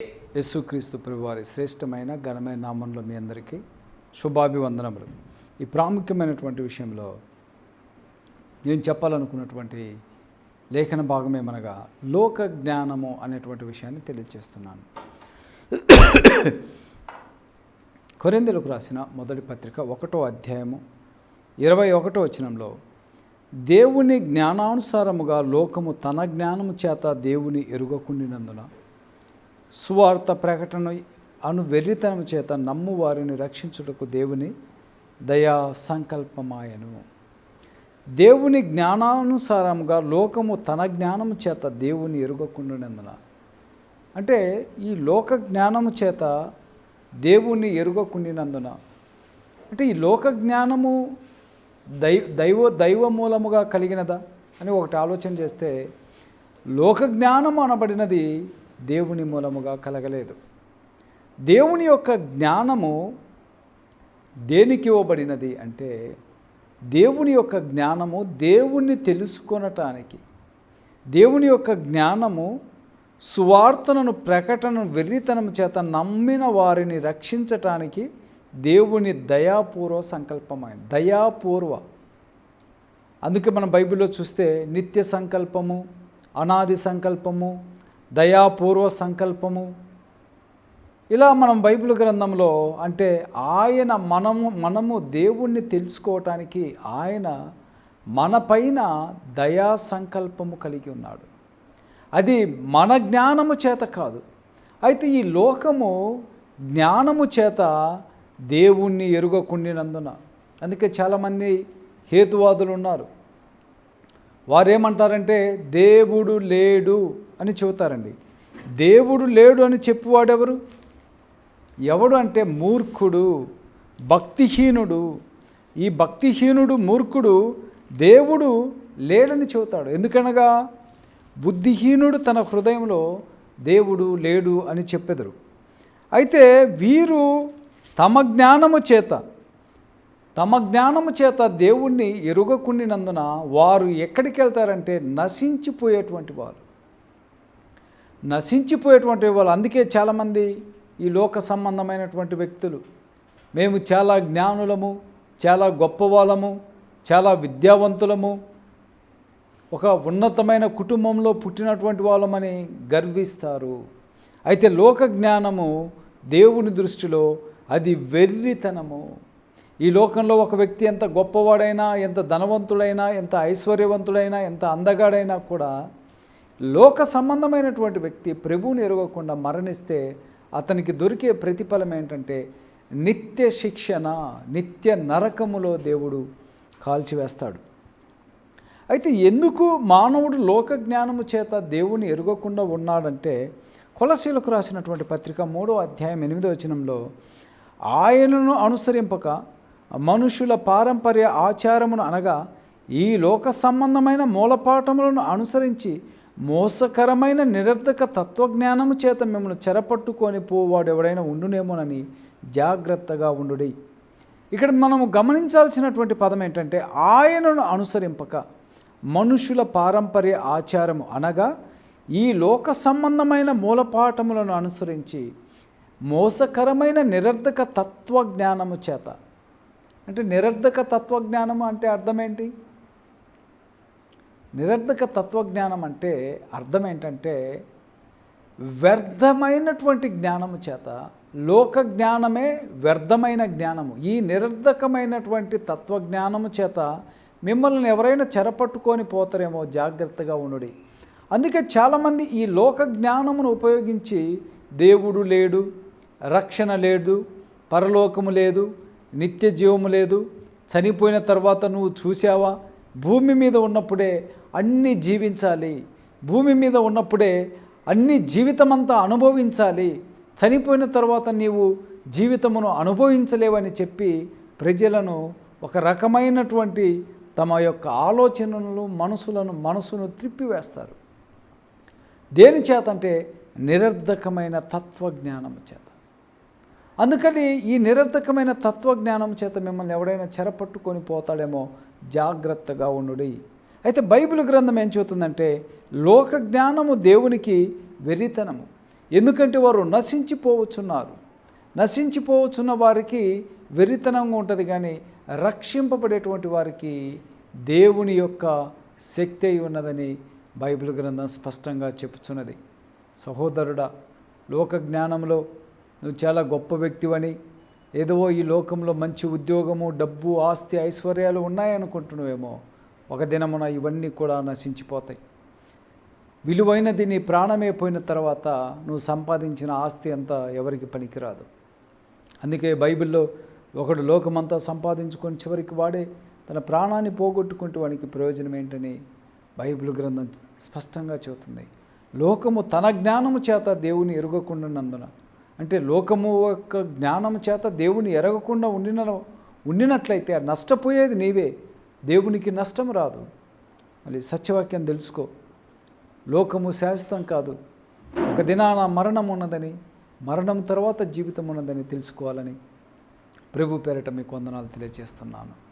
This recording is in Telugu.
యేసుక్రీస్తు ప్రభువారి శ్రేష్టమైన ఘనమైన నామంలో మీ అందరికీ శుభాభివందనములు. ఈ ప్రాముఖ్యమైనటువంటి విషయంలో నేను చెప్పాలనుకున్నటువంటి లేఖన భాగమేమనగా లోక జ్ఞానము అనేటువంటి విషయాన్ని తెలియజేస్తున్నాను. కొరిందెలకు రాసిన మొదటి పత్రిక ఒకటో అధ్యాయము ఇరవై ఒకటో వచనంలో దేవుని జ్ఞానానుసారముగా లోకము తన జ్ఞానము చేత దేవుని ఎరుగకుండినందున సువార్త ప్రకటన అను వెర్రితనం చేత నమ్ము వారిని రక్షించుటకు దేవుని దయా సంకల్పమాయను. దేవుని జ్ఞానానుసారంగా లోకము తన జ్ఞానము చేత దేవుని ఎరుగకుండినందున? అంటే ఈ లోక జ్ఞానము చేత దేవుణ్ణి ఎరుగకుండినందున? అంటే ఈ లోక జ్ఞానము దై దైవ దైవ మూలముగా కలిగినదా? అని ఒకటి ఆలోచన చేస్తే లోక జ్ఞానము అనబడినది దేవుని మూలముగా కలగలేదు. దేవుని యొక్క జ్ఞానము దేనికి ఇవ్వబడినది అంటే దేవుని యొక్క జ్ఞానము దేవుణ్ణి తెలుసుకొనటానికి. దేవుని యొక్క జ్ఞానము సువార్తనను ప్రకటన వెర్రితనం చేత నమ్మిన వారిని రక్షించటానికి దేవుని దయాపూర్వ సంకల్పమైన దయాపూర్వ. అందుకే మనం బైబిల్లో చూస్తే నిత్య సంకల్పము అనాది సంకల్పము దయాపూర్వ సంకల్పము. ఇలా మనం బైబిల్ గ్రంథంలో అంటే ఆయన మనము మనము దేవుణ్ణి తెలుసుకోవటానికి ఆయన మన పైన దయా సంకల్పము కలిగి ఉన్నాడు. అది మన జ్ఞానము చేత కాదు. అయితే ఈ లోకము జ్ఞానము చేత దేవుణ్ణి ఎరుగకుండినందున. అందుకే చాలామంది హేతువాదులు ఉన్నారు. వారేమంటారంటే దేవుడు లేడు అని చెబుతారండి. దేవుడు లేడు అని చెప్పువాడెవరు? ఎవడు అంటే మూర్ఖుడు భక్తిహీనుడు. ఈ భక్తిహీనుడు మూర్ఖుడు దేవుడు లేడని చెబుతాడు. ఎందుకనగా బుద్ధిహీనుడు తన హృదయంలో దేవుడు లేడు అని చెప్పెదరు. అయితే వీరు తమ జ్ఞానము చేత తమ జ్ఞానము చేత దేవుణ్ణి ఎరుగకుండినందున వారు ఎక్కడికి వెళ్తారంటే నశించిపోయేటువంటి వారు. నశించిపోయేటువంటి వాళ్ళు అందుకే చాలామంది ఈ లోక సంబంధమైనటువంటి వ్యక్తులు. మేము చాలా జ్ఞానులము చాలా గొప్పవాళ్ళము చాలా విద్యావంతులము. ఒక ఉన్నతమైన కుటుంబంలో పుట్టినటువంటి వాళ్ళమని గర్విస్తారు. అయితే లోక జ్ఞానము దేవుని దృష్టిలో అది వెర్రితనము. ఈ లోకంలో ఒక వ్యక్తి ఎంత గొప్పవాడైనా ఎంత ధనవంతుడైనా ఎంత ఐశ్వర్యవంతుడైనా ఎంత అందగాడైనా కూడా లోక సంబంధమైనటువంటి వ్యక్తి ప్రభువుని ఎరగకుండా మరణిస్తే అతనికి దొరికే ప్రతిఫలం ఏంటంటే నిత్య శిక్షణ నిత్య నరకములో దేవుడు కాల్చివేస్తాడు. అయితే ఎందుకు మానవుడు లోక జ్ఞానము చేత దేవుని ఎరగకుండా ఉన్నాడంటే కొలసీలకు రాసినటువంటి పత్రిక మూడో అధ్యాయం ఎనిమిదో వచనంలో ఆయనను అనుసరింపక మనుషుల పారంపర్య ఆచారమును అనగా ఈ లోక సంబంధమైన మూలపాఠములను అనుసరించి మోసకరమైన నిరర్ధక తత్వజ్ఞానము చేత మిమ్మల్ని చెరపట్టుకొని పోవాడు ఎవడైనా ఉండునేమోనని జాగ్రత్తగా ఉండుడి. ఇక్కడ మనము గమనించాల్సినటువంటి పదం ఏంటంటే ఆయనను అనుసరింపక మనుషుల పారంపర్య ఆచారము అనగా ఈ లోక సంబంధమైన మూలపాఠములను అనుసరించి మోసకరమైన నిరర్ధక తత్వజ్ఞానము చేత అంటే నిరర్ధక తత్వజ్ఞానము అంటే అర్థం ఏంటి నిరర్ధక తత్వజ్ఞానం అంటే అర్థం ఏంటంటే వ్యర్థమైనటువంటి జ్ఞానము చేత లోక జ్ఞానమే వ్యర్థమైన జ్ఞానము. ఈ నిరర్ధకమైనటువంటి తత్వజ్ఞానము చేత మిమ్మల్ని ఎవరైనా చెరపట్టుకొని పోతారేమో జాగ్రత్తగా ఉండుడి. అందుకే చాలామంది ఈ లోక జ్ఞానమును ఉపయోగించి దేవుడు లేడు రక్షణ లేదు పరలోకము లేదు నిత్య జీవము లేదు. చనిపోయిన తర్వాత నువ్వు చూసావా భూమి మీద ఉన్నప్పుడే అన్నీ జీవించాలి. భూమి మీద ఉన్నప్పుడే అన్ని జీవితమంతా అనుభవించాలి. చనిపోయిన తర్వాత నీవు జీవితమును అనుభవించలేవని చెప్పి ప్రజలను ఒక రకమైనటువంటి తమ యొక్క ఆలోచనలు మనసులను మనసును త్రిప్పివేస్తారు. దేని చేతంటే నిరర్ధకమైన తత్వజ్ఞానము చేత. అందుకని ఈ నిరర్థకమైన తత్వజ్ఞానం చేత మిమ్మల్ని ఎవడైనా చెరపట్టుకొని పోతాడేమో జాగ్రత్తగా ఉండుడి. అయితే బైబిల్ గ్రంథం ఏం చెబుతుందంటే లోక జ్ఞానము దేవునికి వెర్రితనము. ఎందుకంటే వారు నశించిపోవచ్చున్నారు. నశించిపోవచ్చున్న వారికి వెరితనంగా ఉంటుంది కానీ రక్షింపబడేటువంటి వారికి దేవుని యొక్క శక్తి అయి ఉన్నదని బైబిల్ గ్రంథం స్పష్టంగా చెప్పుచున్నది సహోదరుడా లోక జ్ఞానంలో నువ్వు చాలా గొప్ప వ్యక్తివని. ఏదో ఈ లోకంలో మంచి ఉద్యోగము డబ్బు ఆస్తి ఐశ్వర్యాలు ఉన్నాయనుకుంటున్నావేమో. ఒక దినమున ఇవన్నీ కూడా నశించిపోతాయి. విలువైనది నీ ప్రాణమే పోయిన తర్వాత నువ్వు సంపాదించిన ఆస్తి అంతా ఎవరికి పనికిరాదు. అందుకే బైబిల్లో ఒకడు లోకమంతా సంపాదించుకొని చివరికి వాడే తన ప్రాణాన్ని పోగొట్టుకుంటూ వానికి ప్రయోజనం ఏంటని బైబిల్ గ్రంథం స్పష్టంగా చెబుతుంది. లోకము తన జ్ఞానము చేత దేవుని ఎరగకుండానందున అంటే లోకము యొక్క జ్ఞానం చేత దేవుని ఎరగకుండా ఉండిన ఉండినట్లయితే నష్టపోయేది నీవే. దేవునికి నష్టం రాదు. మళ్ళీ సత్యవాక్యం తెలుసుకో. లోకము శాశ్వతం కాదు. ఒక దినాన మరణం ఉన్నదని మరణం తర్వాత జీవితం ఉన్నదని తెలుసుకోవాలని ప్రభు పేరట మీకు వందనాలు తెలియజేస్తున్నాను.